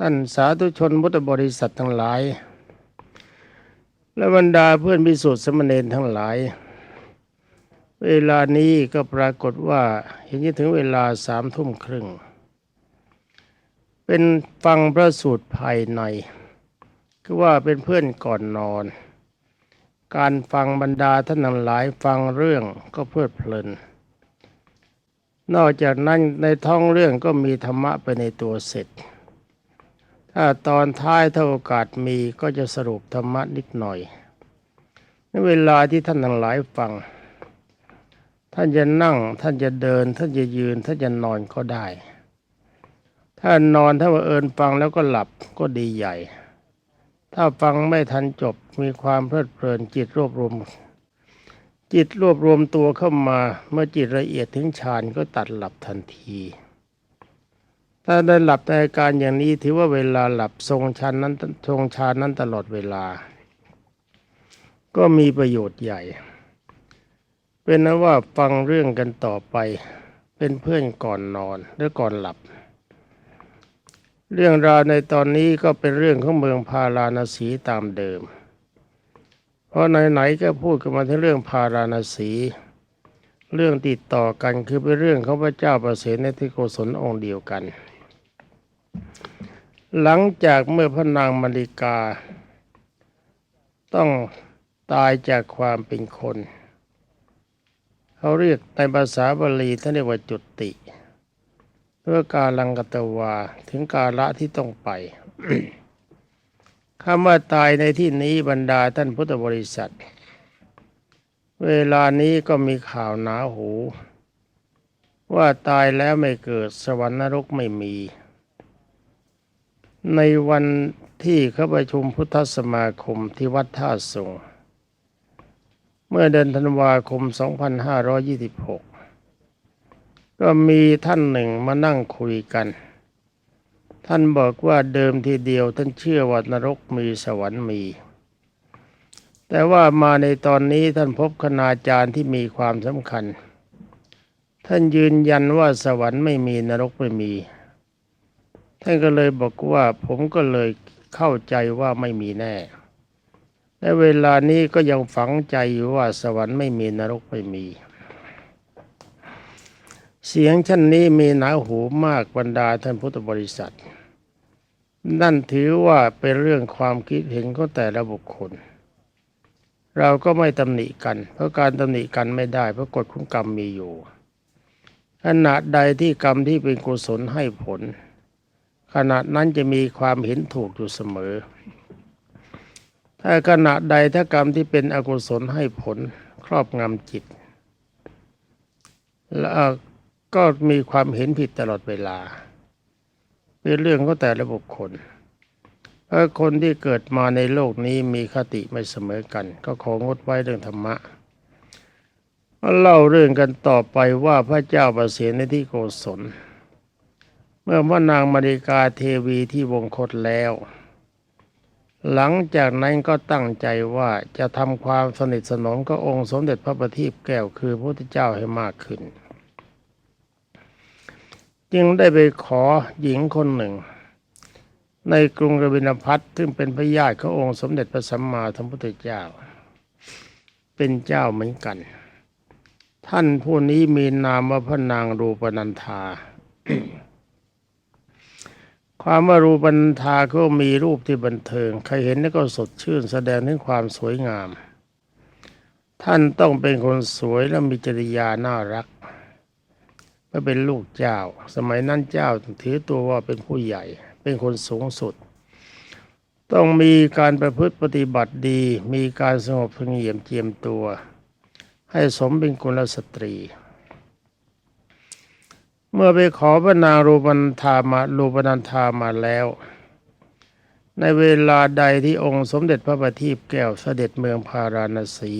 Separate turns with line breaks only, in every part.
ท่านสาธุชนพุทธบริษัททั้งหลาย และบรรดาเพื่อนพิสุทธิสมณเณรทั้งหลาย เวลานี้ก็ปรากฏว่าเห็นจะถึงเวลาสามทุ่มครึ่ง เป็นฟังพระสูตรภายในคือว่าเป็นเพื่อนก่อนนอน การฟังบรรดาท่านทั้งหลายฟังเรื่องก็เพลิดเพลิน นอกจากนั้นในท้องเรื่องก็มีธรรมะไปในตัวเสร็จ ถ้าตอนท้ายถ้าโอกาสมีก็จะสรุปธรรมะนิดหน่อยในเวลาที่ท่านทั้งหลายฟัง ท่านจะนั่งท่านจะเดิน ท่านจะยืนท่านจะนอนก็ได้ ถ้านอนถ้าว่าเอิญฟังแล้วก็หลับก็ดีใหญ่ ถ้าฟังไม่ทันจบมีความเพลิดเพลินจิตรวบรวมจิตรวบรวมตัวเข้ามาเมื่อจิตละเอียดถึงฌานก็ตัดหลับทันที ถ้าได้หลับในอาการอย่างนี้ถือว่าเวลาหลับทรงฌานนั้นทรงฌานนั้นตลอดเวลา ก็มีประโยชน์ใหญ่ เป็นนะว่าฟังเรื่องกันต่อไปเป็นเพื่อนก่อนนอนหรือก่อนหลับ เรื่องราวในตอนนี้ก็เป็นเรื่องของเมืองพาราณสีตามเดิม เพราะไหนๆก็พูดกันมาที่เรื่องพาราณสีเรื่องติดต่อกันคือเป็นเรื่องของพระเจ้าประเสริฐในที่โกศลองค์เดียวกัน หลังจากเมื่อพระนางมาริกา ต้องตายจากความเป็นคน เขาเรียกในภาษาบาลีท่านเรียกว่าจุติเพื่อการลังกตวาถึงกาละที่ต้องไปคำว่าตายในที่นี้บรรดาท่านพุทธบริษัท เวลานี้ก็มีข่าวหนาหู ว่าตายแล้วไม่เกิดสวรรค์นรกไม่มี ในวันที่เขาประชุมพุทธสมาคมที่วัดท่าสงเมื่อเดือนธันวาคม 2526 ก็มีท่านหนึ่งมานั่งคุยกัน ท่านบอกว่าเดิมทีเดียวท่านเชื่อว่านรกมีสวรรค์มี แต่ว่ามาในตอนนี้ท่านพบคณาจารย์ที่มีความสำคัญ ท่านยืนยันว่าสวรรค์ไม่มีนรกไม่มี ท่านก็เลยบอกว่าผมก็เลยเข้าใจว่าไม่มีแน่และเวลานี้ก็ยังฝังใจอยู่ว่าสวรรค์ไม่มีนรกไม่มี เสียงชั้นนี้มีหนาหูมากบรรดาท่านพุทธบริษัท นั่นถือว่าเป็นเรื่องความคิดเห็นของแต่ละบุคคล เราก็ไม่ตำหนิกัน เพราะการตำหนิกันไม่ได้ เพราะกฎของกรรมมีอยู่ขณะใดที่กรรมที่เป็นกุศลให้ผล ขณะนั้นจะมีความเห็นถูกอยู่เสมอ ถ้าขณะใดถ้ากรรมที่เป็นอกุศลให้ผลครอบงำจิต แล้วก็มีความเห็นผิดตลอดเวลา เป็นเรื่องของแต่ละบุคคลเพราคนที่เกิดมาในโลกนี้มีคติไม่เสมอกัน ก็ของดไว้เรื่องธรรมะมาเล่าเรื่องกันต่อไปว่าพระเจ้าประเสริฐในที่โกศล เมื่อพระนางมาริกาเทวีที่วงคตแล้ว หลังจากนั้นก็ตั้งใจว่าจะทำความสนิทสนมกับองค์สมเด็จพระบัณฑิตแก้วคือพระพุทธเจ้าให้มากขึ้น จึงได้ไปขอหญิงคนหนึ่ง ในกรุงกบิลพัทซึ่งเป็นพระญาติขององค์สมเด็จพระสัมมาสัมพุทธเจ้า เป็นเจ้าเหมือนกัน ท่านผู้นี้มีนามว่าพระนางรูปนันธา ความว่ารูปันธาก็มีรูปที่บันเทิง ใครเห็นก็สดชื่นแสดงถึงความสวยงาม ท่านต้องเป็นคนสวยและมีจริยาน่ารักเมื่อเป็นลูกเจ้า สมัยนั้นเจ้าถือตัวว่าเป็นผู้ใหญ่ เป็นคนสูงสุด ต้องมีการประพฤติปฏิบัติดี มีการสงบเสงี่ยมเจียมตัว ให้สมเป็นกุลสตรี เมื่อไปขอพระนางรูปันธามารูปนันธามาแล้ว ในเวลาใดที่องค์สมเด็จพระบัณฑิตแก้วเสด็จเมืองพาราณสี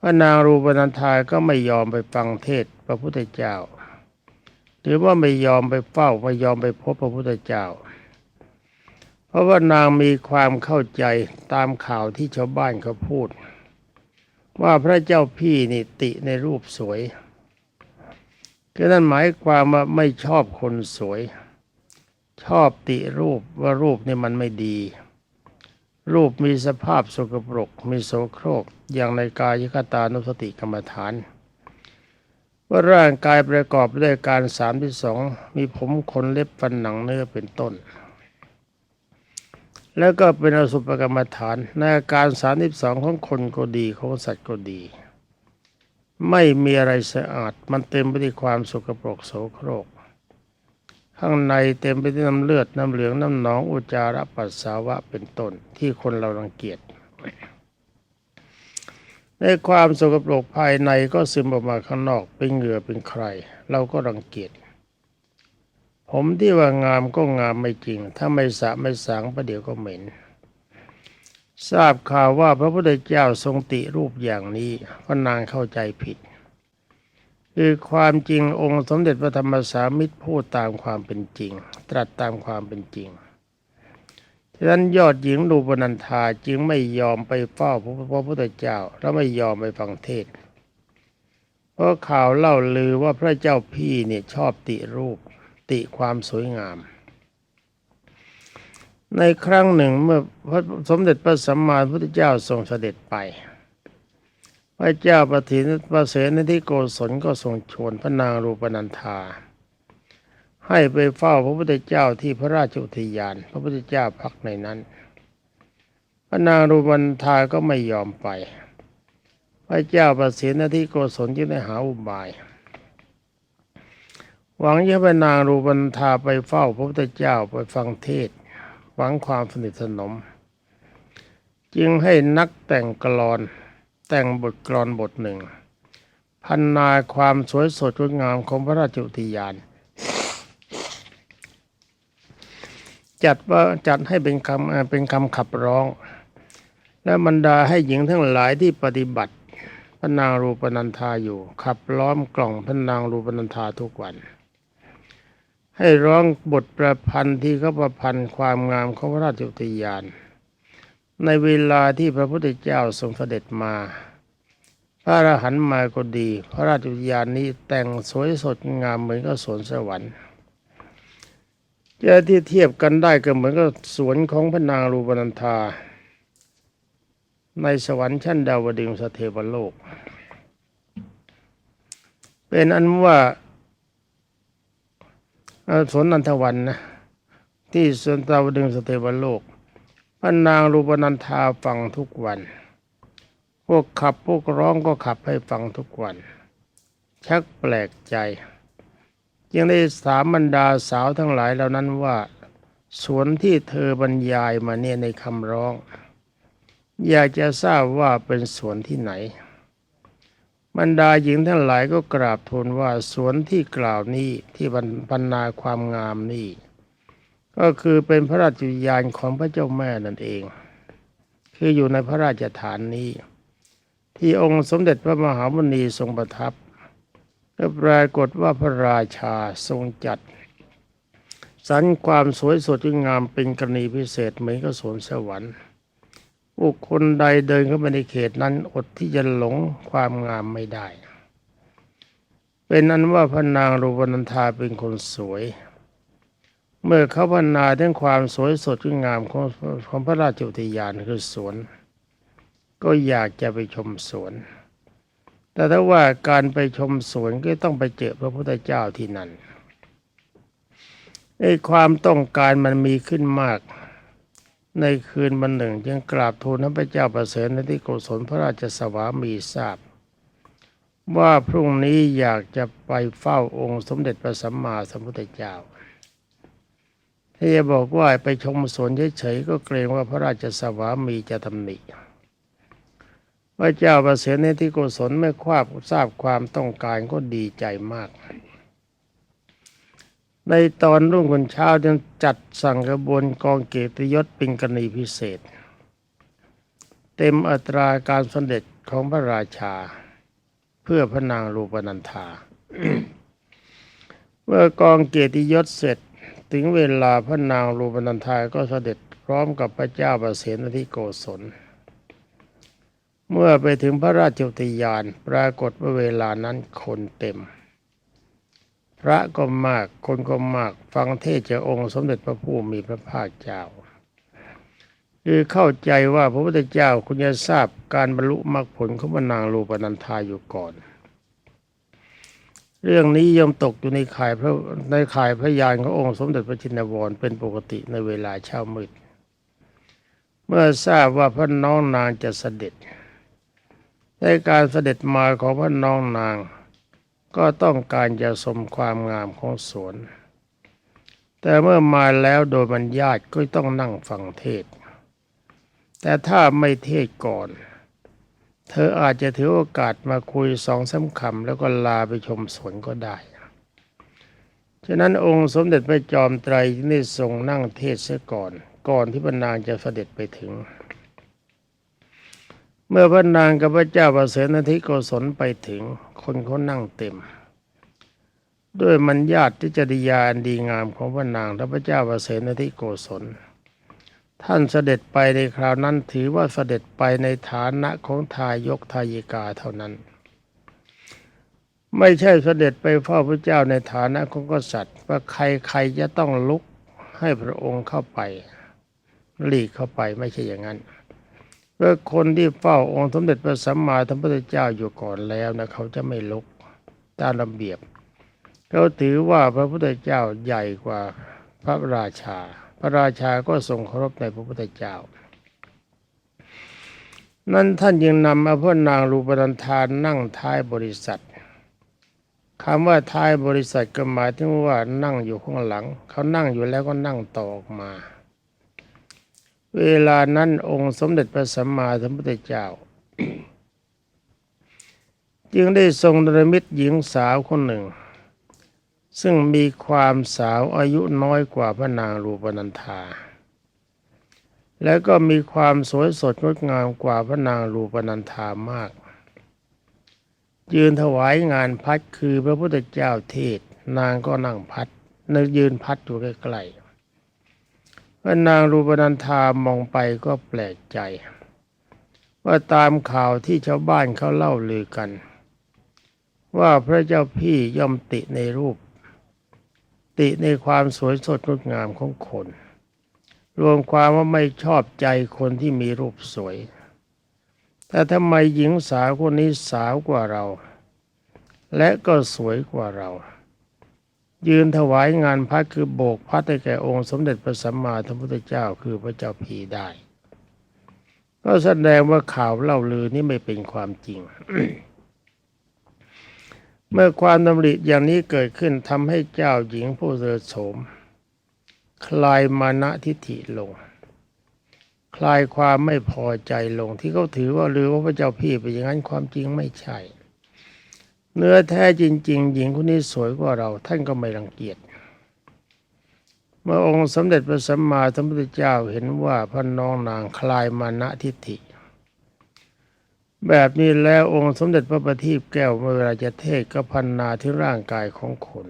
พระนางรูปนันธาก็ไม่ยอมไปฟังเทศพระพุทธเจ้า หรือว่าไม่ยอมไปเฝ้าไม่ยอมไปพบพระพุทธเจ้า เพราะว่านางมีความเข้าใจตามข่าวที่ชาวบ้านเขาพูด ว่าพระเจ้าพี่นี่ติในรูปสวย ก็นั่นหมายความว่าไม่ชอบคนสวย ชอบติรูปว่ารูปนี่มันไม่ดี รูปมีสภาพสกปรก มีโสโครก อย่างในกายคตานุสติกรรมฐาน ว่าร่างกายประกอบด้วยการสามที่สองมีผมขนเล็บฟันหนังเนื้อเป็นต้น แล้วก็เป็นอสุภกรรมฐานในอาการสามที่สองของคนก็ดีของสัตว์ก็ดี ไม่มีอะไรสะอาด มันเต็มไปด้วยความสกปรกโสโครก ข้างในเต็มไปด้วยน้ำเลือดน้ำเหลืองน้ำหนองอุจจาระปัสสาวะเป็นต้นที่คนเรารังเกียจในความสกปรกภายในก็ซึมออกมาข้างนอกเป็นเหงื่อเป็นใคร เราก็รังเกียจผมที่ว่างามก็งามไม่จริง ถ้าไม่สะไม่สางประเดี๋ยวก็เหม็น ทราบข่าวว่าพระพุทธเจ้าทรงติรูปอย่างนี้พระนางเข้าใจผิด คือความจริงองค์สมเด็จพระธรรมสามิตรพูดตามความเป็นจริง ตรัสตามความเป็นจริงฉะนั้นยอดหญิงดูปนันธาจึงไม่ยอมไปเฝ้าพระพุทธเจ้า และไม่ยอมไปฟังเทศเพราะข่าวเล่าลือว่าพระเจ้าพี่เนี่ยชอบติรูป ติความสวยงาม ในครั้งหนึ่งเมื่อพระสมเด็จพระสัมมาสัมพุทธเจ้าทรงเสด็จไป พระเจ้าปฐินประเสนที่โกศลก็ทรงชวนพระนางรูปนันธา ให้ไปเฝ้าพระพุทธเจ้าที่พระราชอุทยาน พระพุทธเจ้าพักในนั้น พระนางรูปนันธาก็ไม่ยอมไป พระเจ้าประเสนที่โกศลจึงได้หาอุบายหวังจะให้พระนางรูปนันธาไปเฝ้าพระพุทธเจ้าไปฟังเทศ หวังความสนิทสนม จึงให้นักแต่งกลอน แต่งบทกลอนบทหนึ่ง พันนาความสวยสดงดงามของพระราชอุทยาน จัดว่าจัดให้เป็นคำเป็นคำขับร้อง และบรรดาให้หญิงทั้งหลายที่ปฏิบัติพระนางรูปนันธาอยู่ ขับล้อมกล่องพระนางรูปนันธาทุกวัน ให้ร้องบทประพันธ์ที่เขาประพันธ์ความงามของพระราชอุทยาน ในเวลาที่พระพุทธเจ้าทรงเสด็จมา พระอรหันต์มาก็ดี พระราชอุทยานนี้แต่งสวยสดงามเหมือนกับสวนสวรรค์จะที่เทียบกันได้ก็เหมือนกับสวนของพระนางรูปนันธา ในสวรรค์ชั้นดาวดึงสเทวโลก เป็นอันว่า สวนนันทวันนะที่สวนดาวดึงสเทวโลกพระนางรูปนันธาฟังทุกวัน พวกขับพวกร้องก็ขับให้ฟังทุกวัน ชักแปลกใจ จึงได้สามบรรดาสาวทั้งหลายเหล่านั้นว่าสวนที่เธอบรรยายมาเนี่ยในคำร้อง อยากจะทราบว่าเป็นสวนที่ไหน บรรดาหญิงทั้งหลายก็กราบทูลว่าสวนที่กล่าวนี้ที่บรรบรรณาความงามนี่ก็คือเป็นพระราชวิญญาณของพระเจ้าแม่นั่นเอง คืออยู่ในพระราชฐานนี้ ที่องค์สมเด็จพระมหามุนีทรงประทับก็ปรากฏว่าพระราชาทรงจัด สรรความสวยสดงามเป็นกรณีพิเศษเหมือนกับสวนสวรรค์ บุคคลใดเดินเข้าไปในเขตนั้นอดที่จะหลงความงามไม่ได้ เป็นอันว่าพระนางรูปนันธาเป็นคนสวย เมื่อเขาพรรณนาถึงความสวยสดงามของของพระราชอุทยานคือสวน ก็อยากจะไปชมสวน แต่ถ้าว่าการไปชมสวนก็ต้องไปเจอพระพุทธเจ้าที่นั่นไอ้ความต้องการมันมีขึ้นมาก ในคืนวันหนึ่งจึงกราบทูลพระเจ้าประเสริฐในที่โกศลพระราชสวามีทราบ ว่าพรุ่งนี้อยากจะไปเฝ้าองค์สมเด็จพระสัมมาสัมพุทธเจ้าถ้าจะบอกว่าไปชมสวนเฉยๆก็เกรงว่าพระราชสวามีจะตำหนิพระเจ้าประเสริฐในที่โกศลไม่คว้าทราบความต้องการก็ดีใจมาก ในตอนรุ่งคนเช้าจึงจัดสั่งกระบวนกองเกียรติยศเป็นกรณีพิเศษ เต็มอัตราการสมเด็จของพระราชา เพื่อพระนางรูปนันธาเมื่อกองเกียรติยศเสร็จถึงเวลาพระนางรูปนันธาก็เสด็จพร้อมกับพระเจ้าประเสนที่โกศล เมื่อไปถึงพระราชอุทยานปรากฏว่าเวลานั้นคนเต็ม พระก็มาก คนก็มาก ฟังเทศจากองค์สมเด็จพระผู้มีพระภาคเจ้า คือเข้าใจว่าพระพุทธเจ้าคุณจะทราบการบรรลุมรรคผลของพระนางรูปนันธาอยู่ก่อน เรื่องนี้ย่อมตกอยู่ในข่ายพระในข่ายพระยานขององค์สมเด็จพระจินวรเป็นปกติในเวลาเช้ามืด เมื่อทราบว่าพระน้องนางจะเสด็จในการเสด็จมาของพระน้องนาง ก็ต้องการจะชมความงามของสวน แต่เมื่อมาแล้วโดยบรรยาทก็ต้องนั่งฟังเทศ แต่ถ้าไม่เทศก่อน เธออาจจะถือโอกาสมาคุยสองสามคำแล้วก็ลาไปชมสวนก็ได้ ฉะนั้นองค์สมเด็จพระจอมไตรได้ทรงนั่งเทศเสียก่อน ก่อนที่พระนางจะเสด็จไปถึง เมื่อพระนางกับพระเจ้าประเสนทิโกศลไปถึง คนเขานั่งเต็ม ด้วยมันญาติที่จริยาอันดีงามของพระนางและพระเจ้าประเสนทิโกศล ท่านเสด็จไปในคราวนั้นถือว่าเสด็จไปในฐานะของทายกทายิกาเท่านั้น ไม่ใช่เสด็จไปเฝ้าพระเจ้าในฐานะของกษัตริย์ว่าใครใครจะต้องลุกให้พระองค์เข้าไปหลีกเข้าไปไม่ใช่อย่างนั้น เพื่อคนที่เฝ้าองค์สมเด็จพระสัมมาสัมพุทธเจ้าอยู่ก่อนแล้วนะเขาจะไม่ลุกตามระเบียบเขาถือว่าพระพุทธเจ้าใหญ่กว่าพระราชา พระราชาก็ทรงเคารพในพระพุทธเจ้า นั้นท่านยังนำเอาพระนางรูปนันธานนั่งท้ายบริษัทคำว่าท้ายบริษัทก็หมายถึงว่านั่งอยู่ข้างหลัง เขานั่งอยู่แล้วก็นั่งต่อออกมา เวลานั้นองค์สมเด็จพระสัมมาสัมพุทธเจ้า จึงได้ทรงดรมิตหญิงสาวคนหนึ่ง ซึ่งมีความสาวอายุน้อยกว่าพระนางรูปนันธาและก็มีความสวยสดงดงามกว่าพระนางรูปนันธามาก ยืนถวายงานพัดคือพระพุทธเจ้าเทศน์นางก็นั่งพัดนึกยืนพัดอยู่ใกล้ๆ พระนางรูปนันธามองไปก็แปลกใจ ว่าตามข่าวที่ชาวบ้านเขาเล่าลือกัน ว่าพระเจ้าพี่ย่อมติในรูป ติในความสวยสดงดงามของคน รวมความว่าไม่ชอบใจคนที่มีรูปสวย แต่ทำไมหญิงสาวคนนี้สาวกว่าเรา และก็สวยกว่าเรา ยืนถวายงานพัดคือโบกพัดให้แก่องค์สมเด็จพระสัมมาสัมพุทธเจ้าคือพระเจ้าพีได้ ก็แสดงว่าข่าวเล่าลือนี้ไม่เป็นความจริง เมื่อความดำริอย่างนี้เกิดขึ้นทำให้เจ้าหญิงผู้เสด็จโสม คลายมานะทิฐิลง คลายความไม่พอใจลงที่เขาถือว่าหรือว่าพระเจ้าพี่เป็นอย่างนั้นความจริงไม่ใช่ เนื้อแท้จริง ๆ หญิงคนนี้สวยกว่าเรา ท่านก็ไม่รังเกียจ เมื่อองค์สมเด็จพระสัมมาสัมพุทธเจ้าเห็นว่าพระน้องนางคลายมานะทิฏฐิ แบบนี้แล้วองค์สมเด็จพระประทีปแก้วเมื่อเวลาจะเทศก็พันนาที่ร่างกายของคน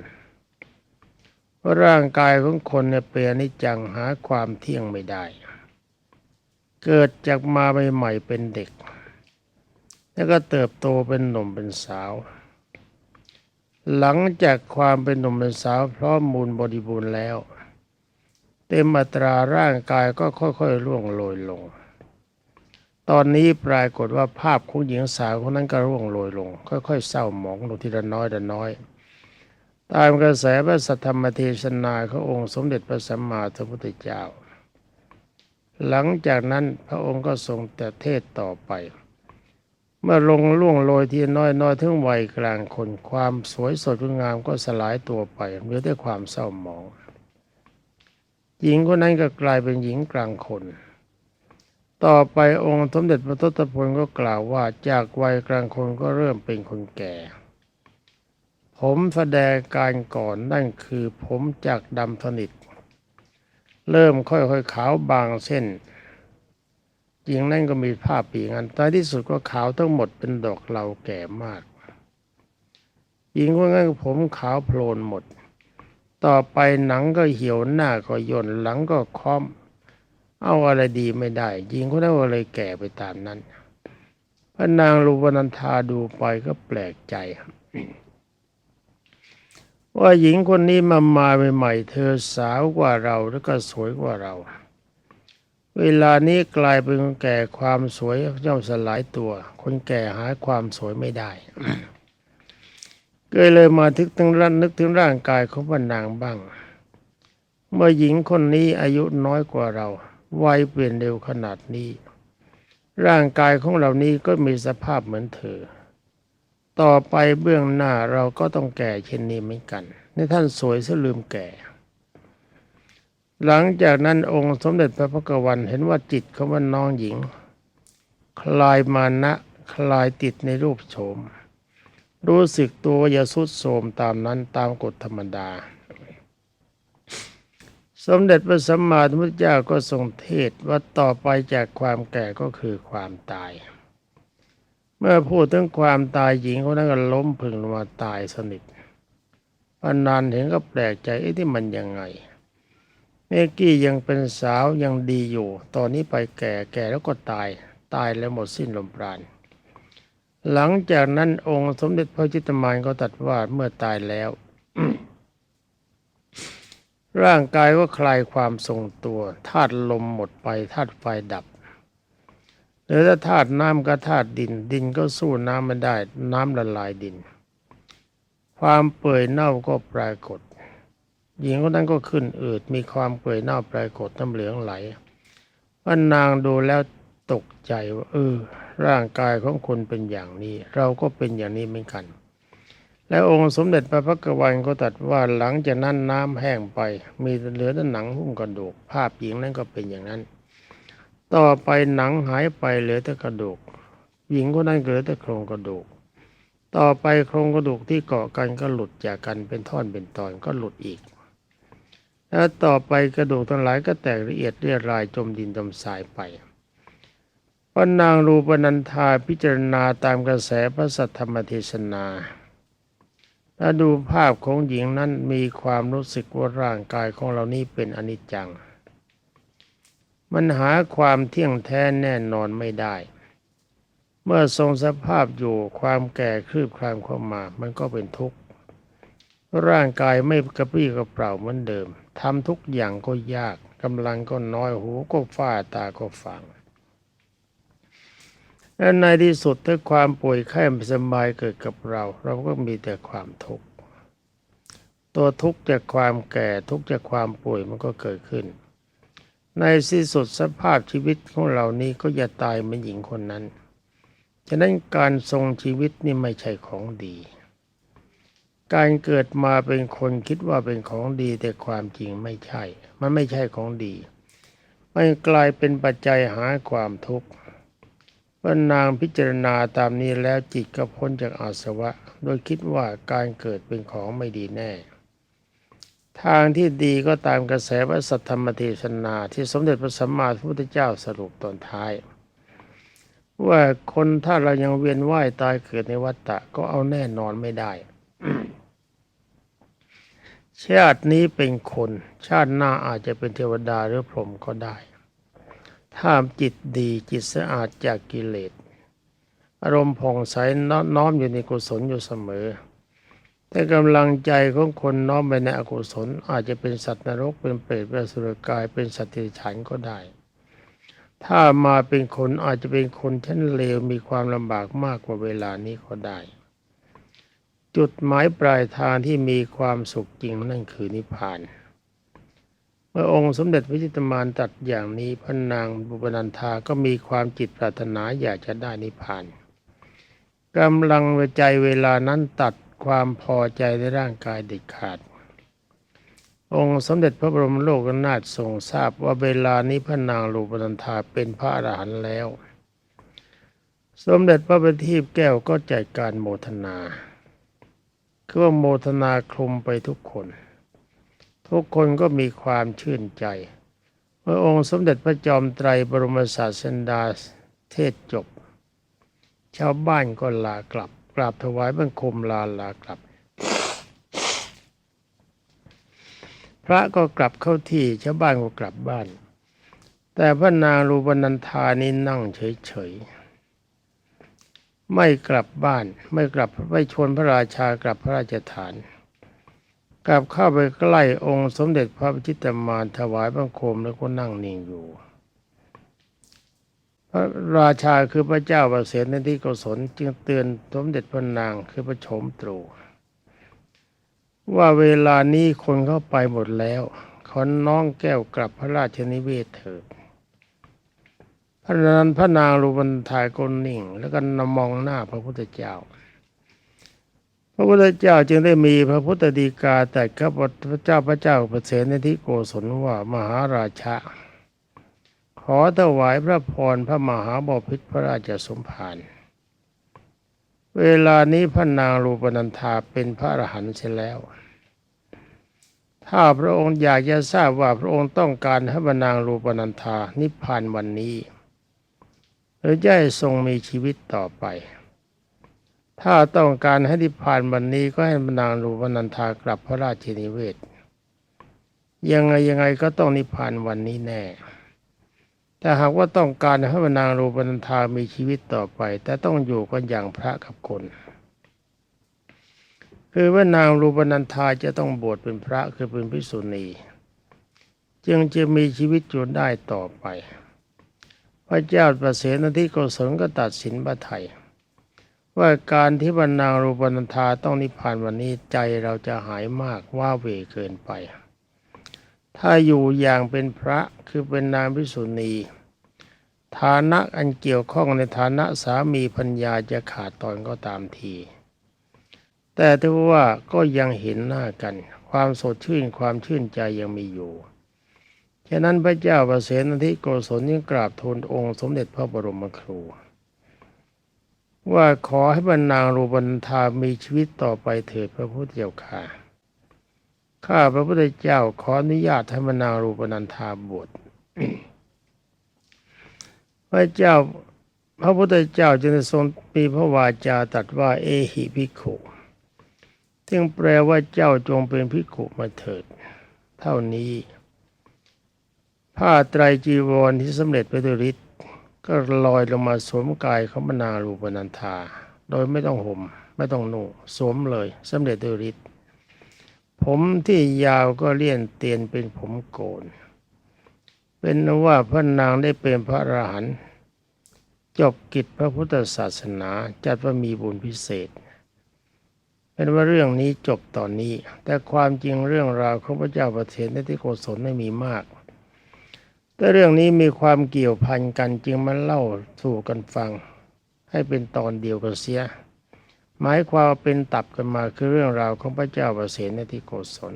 ว่าร่างกายของคนเนี่ยเป็นอนิจจังหาความเที่ยงไม่ได้ เกิดจากมาใหม่ๆเป็นเด็ก แล้วก็เติบโตเป็นหนุ่มเป็นสาว หลังจากความเป็นหนุ่มเป็นสาวพร้อมมูลบริบูรณ์แล้ว เต็มอัตราร่างกายก็ค่อยๆร่วงโรยลง ตอนนี้ปรากฏว่าภาพของหญิงสาวคนนั้นก็ร่วงโรยลง ค่อยๆเศร้าหมองลงทีละน้อยละน้อย ตามกระแสพระสัทธรรมเทศนาขององค์สมเด็จพระสัมมาสัมพุทธเจ้า หลังจากนั้นพระองค์ก็ทรงแต่เทศต่อไป เมื่อลงล่วงโรยทีน้อยน้อยถึงวัยกลางคน ความสวยสดงดงามก็สลายตัวไปเหลือแต่ความเศร้าหมอง หญิงคนนั้นก็กลายเป็นหญิงกลางคน ต่อไปองค์สมเด็จพระทศพลก็กล่าวว่าจากวัยกลางคนก็เริ่มเป็นคนแก่ ผมแสดงการก่อนนั่นคือผมจากดำสนิท เริ่มค่อยๆขาวบางเส้น หญิงนั่นก็มีภาปีงันท้ายที่สุดก็ขาวทั้งหมดเป็นดอกเหลาแก่มากหญิงคนนั้นผมขาวโพลนหมด ต่อไปหนังก็เหี่ยวหน้าก็ย่นหลังก็ค้อม เอาอะไรดีไม่ได้หญิงคนนั้นก็เลยแก่ไปตามนั้นพระนางรูปนันธาดูไปก็แปลกใจว่าหญิงคนนี้มามาใหม่ๆเธอสาวกว่าเราแล้วก็สวยกว่าเรา เวลานี้กลายเป็นคนแก่ความสวยย่อมสลายตัว คนแก่หาความสวยไม่ได้ก็เลยมาทึกถึงร่างนึกถึงร่างกายของพระนางบ้าง เมื่อหญิงคนนี้อายุน้อยกว่าเราวัยเปลี่ยนเร็วขนาดนี้ ร่างกายของเรานี้ก็มีสภาพเหมือนเธอ ต่อไปเบื้องหน้าเราก็ต้องแก่เช่นนี้เหมือนกัน ในท่านสวยซะลืมแก่ หลังจากนั้นองค์สมเด็จพระพักวันเห็นว่าจิตของมันน้องหญิง คลายมานะคลายติดในรูปโฉม รู้สึกตัวอย่าสุดโทมตามนั้นตามกฎธรรมดา สมเด็จพระสัมมาสัมพุทธเจ้าก็ทรงเทศว่าต่อไปจากความแก่ก็คือความตาย เมื่อพูดถึงความตายหญิงคนนั้นก็ล้มพึงลงมาตายสนิทพอนานเห็นก็แปลกใจไอ้ที่มันยังไง เมกกี้ยังเป็นสาวยังดีอยู่ ตอนนี้ไปแก่แก่แล้วก็ตาย ตายแล้วหมดสิ้นลมปราณ หลังจากนั้นองค์สมเด็จพระจิตมานก็ตัดว่าเมื่อตายแล้ว ร่างกายก็คลายความทรงตัวธาตุลมหมดไปธาตุไฟดับเหลือแต่ธาตุน้ำกับธาตุดิน ดินก็สู้น้ำไม่ได้ น้ำละลายดิน ความเปื่อยเน่าก็ปรากฏ หญิงคนนั้นก็ขึ้นอืดมีความเปื่อยเน่าปรากฏน้ำเหลืองไหลว่านางดูแล้วตกใจว่าเออ ร่างกายของคนเป็นอย่างนี้ เราก็เป็นอย่างนี้เหมือนกัน และองค์สมเด็จพระพักวันก็ตรัสว่าหลังจากนั้นน้ำแห้งไป มีเหลือแต่หนังหุ้มกระดูก ภาพหญิงนั้นก็เป็นอย่างนั้น ต่อไปหนังหายไปเหลือแต่กระดูก หญิงคนนั้นเหลือแต่โครงกระดูก ต่อไปโครงกระดูกที่เกาะกันก็หลุดจากกันเป็นท่อนเป็นตอนก็หลุดอีก แล้วต่อไปกระดูกทั้งหลายก็แตกละเอียดเรียรายจมดินจมทรายไปพระนางรูปนันธาพิจารณาตามกระแสพระสัทธรรมเทศนาถ้าดูภาพของหญิงนั้นมีความรู้สึกว่าร่างกายของเรานี้เป็นอนิจจัง มันหาความเที่ยงแท้แน่นอนไม่ได้ เมื่อทรงสภาพอยู่ความแก่คลืบคลานเข้ามา มันก็เป็นทุกข์ ร่างกายไม่กระปรี้กระเปร่าเหมือนเดิม ทำทุกอย่างก็ยากกำลังก็น้อยหูก็ฝ้าตาก็ฟังและในที่สุดถ้าความป่วยไข้ไม่สบายเกิดกับเรา เราก็มีแต่ความทุกข์ตัวทุกข์จากความแก่ทุกข์จากความป่วยมันก็เกิดขึ้น ในที่สุดสภาพชีวิตของเรานี้ก็อย่าตายเหมือนหญิงคนนั้น ฉะนั้นการทรงชีวิตนี่ไม่ใช่ของดี การเกิดมาเป็นคนคิดว่าเป็นของดีแต่ความจริงไม่ใช่ มันไม่ใช่ของดี มันกลายเป็นปัจจัยหาความทุกข์ว่านางพิจารณาตามนี้แล้วจิตก็พ้นจากอาสวะ โดยคิดว่าการเกิดเป็นของไม่ดีแน่ ทางที่ดีก็ตามกระแสพระสัทธรรมเทศนาที่สมเด็จพระสัมมาสัมพุทธเจ้าสรุปตอนท้ายว่าคนถ้าเรายังเวียนว่ายตายเกิดในวัฏฏะก็เอาแน่นอนไม่ได้ ชาตินี้เป็นคน ชาติหน้าอาจจะเป็นเทวดาหรือพรหมก็ได้ ถ้าจิตดีจิตสะอาดจากกิเลส อารมณ์ผ่องใสน้อมอยู่ในกุศลอยู่เสมอ แต่กำลังใจของคนน้อมไปในอกุศล อาจจะเป็นสัตว์นรกเป็นเปรตเป็นสุรกายเป็นสัตว์ที่ฉันก็ได้ ถ้ามาเป็นคนอาจจะเป็นคนชั้นเลวมีความลำบากมากกว่าเวลานี้ก็ได้ จุดหมายปลายทางที่มีความสุขจริงนั่นคือนิพพาน เมื่อองค์สมเด็จพระจิตมานตัดอย่างนี้พระนางบุปนันธาก็มีความจิตปรารถนาอยากจะได้นิพพานกำลังใจเวลานั้นตัดความพอใจในร่างกายเด็ดขาด องค์สมเด็จพระบรมโลกนาถทรงทราบว่าเวลานี้พระนางลูปนันธาเป็นพระอรหันต์แล้ว สมเด็จพระบัณฑิตแก้วก็จัดการโมทนา คือว่าโมทนาคลุมไปทุกคน ทุกคนก็มีความชื่นใจเมื่อองค์สมเด็จพระจอมไตรบรมศาสดาเทศจบ ชาวบ้านก็ลากลับ กราบถวายบังคมลาลากลับ พระก็กลับเข้าที่ชาวบ้านก็กลับบ้าน แต่พระนางรูปนันธานี้นั่งเฉยๆ ไม่กลับบ้าน ไม่กลับไม่ชวนพระราชากลับพระราชฐาน กลับเข้าไปใกล้องค์สมเด็จพระพิชิตมารถวายบังคมแล้วก็นั่งนิ่งอยู่ พระราชาคือพระเจ้าประเสริฐในที่โกศลจึงเตือนสมเด็จพระนางคือพระโฉมตรูว่าเวลานี้คนเข้าไปหมดแล้ว ขอน้องแก้วกลับพระราชนิเวศเถิด พระนันพระนางรูบันทายกนนิ่ง แล้วก็นมองหน้าพระพุทธเจ้า พระพุทธเจ้าจึงได้มีพระพุทธดีกาแต่ข้าพระเจ้าพระเจ้าประเสริฐในที่โกศลว่ามหาราชาขอถวายพระพรพระมหาบพิตรพระราชสมภารเวลานี้พระนางรูปนันธาเป็นพระอรหันต์เสียแล้ว ถ้าพระองค์อยากจะทราบว่าพระองค์ต้องการให้พระนางรูปนันธานิพพานวันนี้ หรือจะให้ทรงมีชีวิตต่อไป ถ้าต้องการให้นิพพานวันนี้ก็ให้พระนางรูปนันธากลับพระราชนิเวศ ยังไงยังไงก็ต้องนิพพานวันนี้แน่ แต่หากว่าต้องการให้พระนางรูปนันธามีชีวิตต่อไป แต่ต้องอยู่กันอย่างพระกับคนคือว่านางรูปนันธาจะต้องบวชเป็นพระคือเป็นภิกษุณี จึงจะมีชีวิตอยู่ได้ต่อไป พระเจ้าประเสนที่โกศลก็ตัดสินพระไทยว่าการที่บรรนางรูปนันธาต้องนิพพานวันนี้ใจเราจะหายมากว่าเวเกินไป ถ้าอยู่อย่างเป็นพระคือเป็นนางภิกษุณี ฐานะอันเกี่ยวข้องในฐานะสามีพัญญาจะขาดตอนก็ตามที แต่ถ้าว่าก็ยังเห็นหน้ากัน ความสดชื่นความชื่นใจยังมีอยู่ ฉะนั้นพระเจ้าประเสนทิโกศลยังกราบทูลองค์สมเด็จพระบรมครู ว่าขอให้บรรนางรูปันธามีชีวิตต่อไปเถิดพระพุทธเจ้าค่ะข้าพระพุทธเจ้าขออนุญาตให้บรรนางรูปนันธาบวชพระเจ้าพระพุทธเจ้าจึงทรงมีพระวาจาตรัสว่าเอหิภิขุซึ่งแปลว่าเจ้าจงเป็นภิขุมาเถิด เท่านี้ ผ้าไตรจีวรที่สำเร็จไปด้วยฤทธิ์ก็ลอยลงมาสวมกายของบรรนางรูปนันธา โดยไม่ต้องห่มไม่ต้องนุ่งสวมเลยสำเร็จด้วยฤทธิ์ผมที่ยาวก็เลี่ยนเตียนเป็นผมโกน เป็นว่าพระนางได้เป็นพระอรหันต์จบกิจพระพุทธศาสนาจัดว่ามีบุญพิเศษ เป็นว่าเรื่องนี้จบตอนนี้ แต่ความจริงเรื่องราวของพระเจ้าประเทศในที่โกศลไม่มีมาก แต่เรื่องนี้มีความเกี่ยวพันกันจึงมาเล่าสู่กันฟัง ให้เป็นตอนเดียวกันเสีย หมายความเป็นตับกันมาคือเรื่องราวของพระเจ้าประเสนในที่โกศล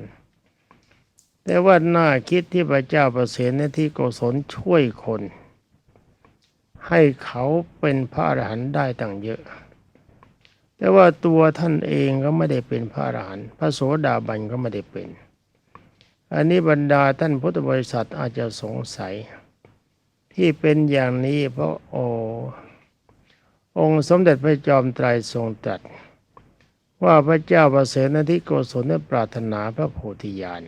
แต่ว่าน่าคิดที่พระเจ้าประเสนในที่โกศลช่วยคน ให้เขาเป็นพระอรหันต์ได้ตั้งเยอะ แต่ว่าตัวท่านเองก็ไม่ได้เป็นพระอรหันต์พระโสดาบันก็ไม่ได้เป็น อันนี้บรรดาท่านพุทธบริษัทอาจจะสงสัย ที่เป็นอย่างนี้เพราะโอองค์สมเด็จพระจอมไตรทรงตรัส ว่าพระเจ้าประเสริฐที่โกศลได้ปรารถนาพระโพธิญาณ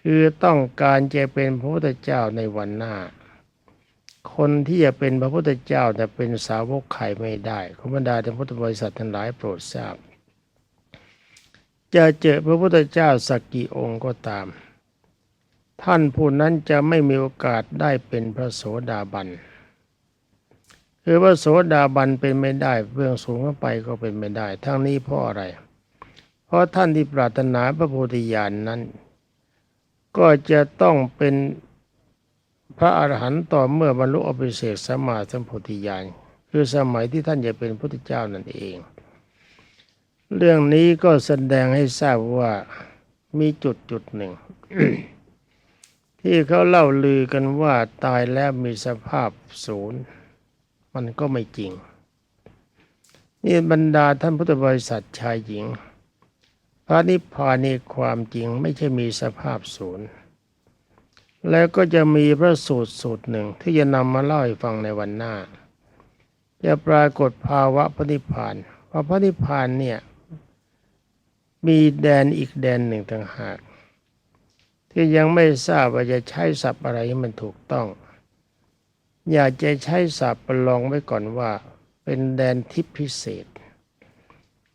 คือต้องการจะเป็นพระพุทธเจ้าในวันหน้า คนที่จะเป็นพระพุทธเจ้าแต่เป็นสาวกใครไม่ได้ขบรรดาท่านพุทธบริษัททั้งหลายโปรดทราบ จะเจอพระพุทธเจ้าสักกี่องค์ก็ตาม ท่านผู้นั้นจะไม่มีโอกาสได้เป็นพระโสดาบันคือว่าโสดาบันเป็นไม่ได้เบื้องสูงขึ้นไปก็เป็นไม่ได้ ทั้งนี้เพราะอะไร เพราะท่านที่ปรารถนาพระโพธิญาณนนั้น ก็จะต้องเป็นพระอรหันต์ต่อเมื่อบรรลุอภิเศกสมมาสัมโพธิญาณคือสมัยที่ท่านจะเป็นพระพุทธเจ้านั่นเอง เรื่องนี้ก็แสดงให้ทราบว่ามีจุดจุดหนึ่ง ที่เขาเล่าลือกันว่าตายแล้วมีสภาพศูนย์ มันก็ไม่จริง นี่บรรดาท่านพุทธบริษัทชายหญิง พระนิพพานในความจริงไม่ใช่มีสภาพศูนย์ แล้วก็จะมีพระสูตรสูตรหนึ่งที่จะนำมาเล่าให้ฟังในวันหน้า จะปรากฏภาวะพระนิพพานว่าพระนิพพานเนี่ย มีแดนอีกแดนหนึ่งต่างหาก ที่ยังไม่ทราบว่าจะใช้ศัพท์อะไรให้มันถูกต้อง อยากจะใช้ศัพท์ประลองไว้ก่อนว่า เป็นแดนทิพย์พิเศษ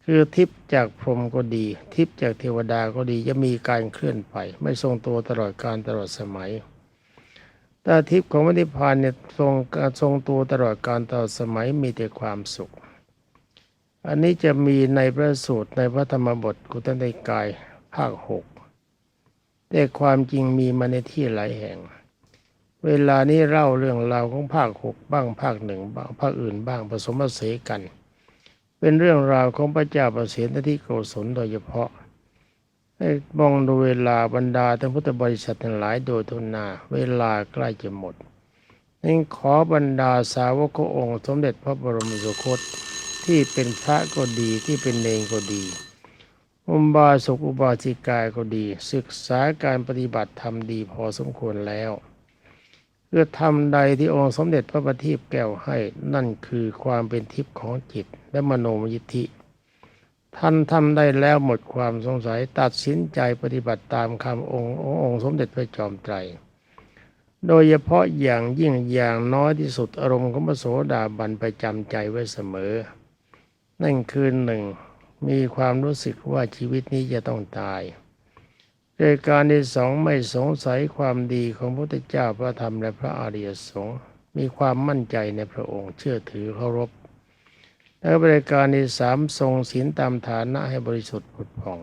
คือทิพย์จากพรหมก็ดี ทิพย์จากเทวดาก็ดีจะมีการเคลื่อนไป ไม่ทรงตัวตลอดการตลอดสมัยแต่ทิพย์ของพระนิพานเนี่ยทรงทรงตัวตลอดการตลอดสมัยมีแต่ความสุข อันนี้จะมีในพระสูตรในพระธรรมบทกุตติกายภาคหกแต่ความจริงมีมาในที่หลายแห่ง เวลานี้เล่าเรื่องราวของภาคหกบ้างภาคหนึ่งบ้างภาคอื่นบ้างผสมผสานกัน เป็นเรื่องราวของพระเจ้าประเสนที่โกศลโดยเฉพาะให้มองดูเวลาบรรดาท่านพุทธบริษัททั้งหลายโดยทุนนาเวลาใกล้จะหมด nên ขอบรรดาสาวกขององค์ สมเด็จพระบรมสุคต ที่เป็นพระก็ดีที่เป็นเนรก็ดีอุบาสกอุบาสิกาก็ดี ศึกษาการปฏิบัติธรรมดีพอสมควรแล้วเพื่อทำใดที่องค์สมเด็จพระบัณฑิตแก้วให้นั่นคือความเป็นทิพย์ของจิตและมโนมยิทธิท่านทำได้แล้วหมดความสงสัยตัดสินใจปฏิบัติตามคำองค์องค์องค์สมเด็จพระจอมไตร โดยเฉพาะอย่างยิ่งอย่างน้อยที่สุดอารมณ์ของพระโสดาบันไปจำใจไว้เสมอ นั่นคือหนึ่ง มีความรู้สึกว่าชีวิตนี้จะต้องตายโดยการที่สองไม่สงสัยความดีของพระพุทธเจ้าพระธรรมและพระอริยสงฆ์มีความมั่นใจในพระองค์เชื่อถือเคารพและบริการที่สามทรงศีลตามฐานะให้บริสุทธิ์ผุดผ่อง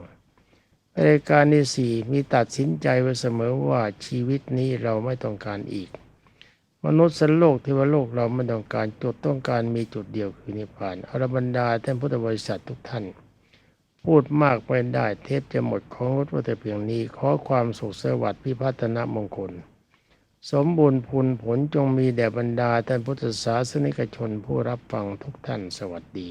บริการที่สี่มีตัดสินใจไว้เสมอว่าชีวิตนี้เราไม่ต้องการอีก มนุษย์สันโลกเทวโลกเราไม่ต้องการจุดต้องการมีจุดเดียวคือนิพพานอรบรรดาท่านพุทธบริษัททุกท่าน พูดมากไปได้เทปจะหมดของรถว่าแต่เพียงนี้ ขอความสุขสวัสดิ์พิพัฒนมงคล สมบูรณ์พูนผลจงมีแด่บรรดาท่านพุทธศาสนิกชนผู้รับฟังทุกท่านสวัสดี